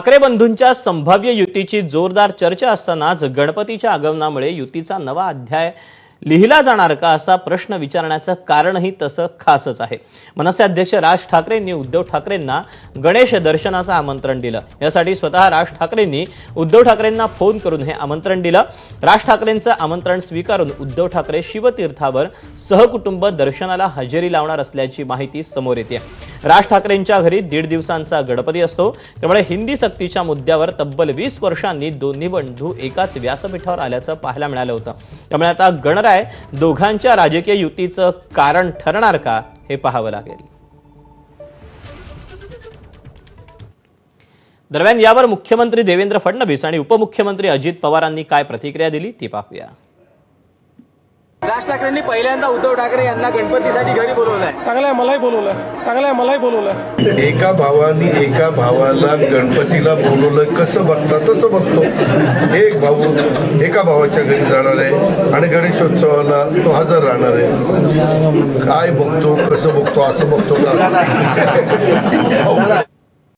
ठाकरे बंधूंच्या संभाव्य युतीची जोरदार चर्चा असतानाच गणपतीच्या आगमनामुळे युतीचा नवा अध्याय लिहिला जाणार का असा प्रश्न विचारण्याचं कारणही तसं खासच आहे. मनसे अध्यक्ष राज ठाकरेंनी उद्धव ठाकरेंना गणेश दर्शनाचं आमंत्रण दिलं. यासाठी स्वतः राज ठाकरेंनी उद्धव ठाकरेंना फोन करून हे आमंत्रण दिलं. राज ठाकरेंचं आमंत्रण स्वीकारून उद्धव ठाकरे शिवतीर्थावर सहकुटुंब दर्शनाला हजेरी लावणार असल्याची माहिती समोर येते राज ठाकरेंच्या घरी दीड दिवसांचा गणपती असतो. त्यामुळे हिंदी सक्तीच्या मुद्द्यावर तब्बल वीस वर्षांनी दोन्ही बंधू एकाच व्यासपीठावर आल्याचं पाहायला मिळालं होतं. त्यामुळे आता गणराय दोघांच्या राजकीय युतीचं कारण ठरणार का हे पाहावं लागेल. दरम्यान यावर मुख्यमंत्री देवेंद्र फडणवीस आणि उपमुख्यमंत्री अजित पवारांनी काय प्रतिक्रिया दिली ती पाहूया. राज ठाकरेंनी पहिल्यांदा उद्धव ठाकरे यांना गणपतीसाठी घरी बोलवलंय. चांगलं आहे मलाही बोलवलं चांगलं आहे मलाही बोलवलं एका भावाने एका भावाला गणपतीला बोलवलं कसं बघता तसं बघतो. एक भाऊ एका भावाच्या घरी जाणार आहे आणि गणेशोत्सवाला तो हजर राहणार आहे. काय बघतो कसं बघतो असं बघतो का?